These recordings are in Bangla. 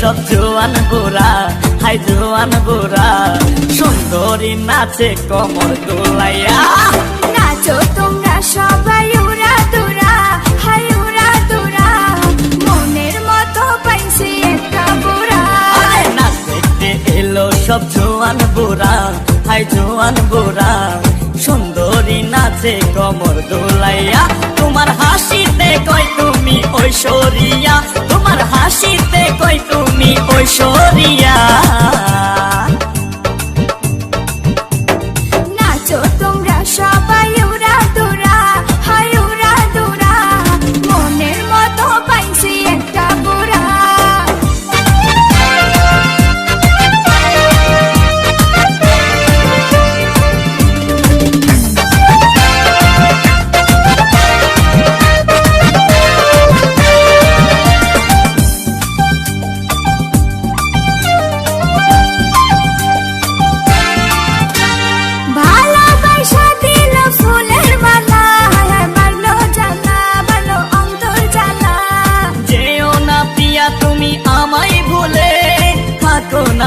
সব জোয়ান বুড়া হাই জোয়ান বুড়া। সুন্দরী নাচে কমর দোলাইয়া। নাচো তোমরা সবাই উড়া দুরা হাই উড়া দুরা। মনের মতো পাইছি একটা বুড়া। আরে নাচ দেখতে এলো সব জোয়ান বুড়া হাই জোয়ান বুড়া। সুন্দরী নাচে কমর দোলাইয়া। তোমার হাসিতে কই তুমি ঐশ্বরিয়া। হাসিতে কই তুমি ঐশ্বরিয়া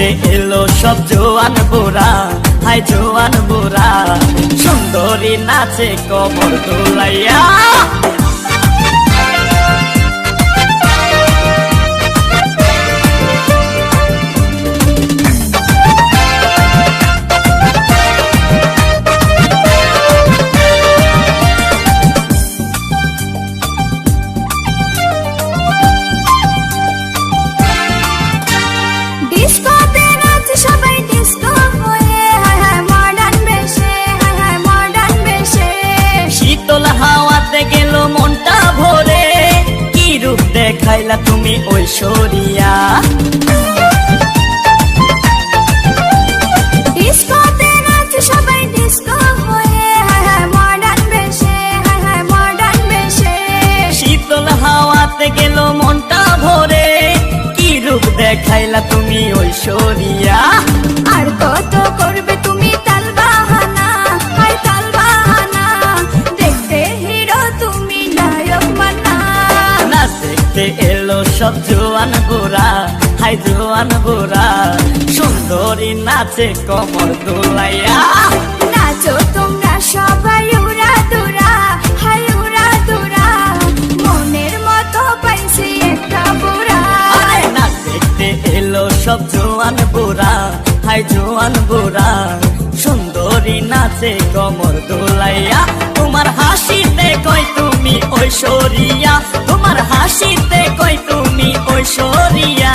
দেখতে এলো সব জোয়ান বোরা হাই জোয়ান বোরা সুন্দরী নাচে কবর দোলাইয়া। মডার্ন ঐশ্বরিয়া শীতল হাওয়াতে গেল মনটা ভরে কি রূপ দেখাইলা তুমি ঐশ্বরিয়া দেখতে এলো সব জোয়ান বুড়া হাই জোয়ান বুড়া। সুন্দরী নাচে কমর দোলাইয়া। নাচো তোমরা সবাই উড়া দুরা হাই উড়া দুরা। মনের মতো পাইছি একটা বুড়া। আরে না দেখতে এলো সব জোয়ান বুড়া হাই জোয়ান বুড়া। সুন্দরী নাচে কমর দোলাইয়া। তোমার হাসিতে কই তুমি ঐশ্বরিয়া। হাসিতে কই তুমি ঐশ্বরিয়া?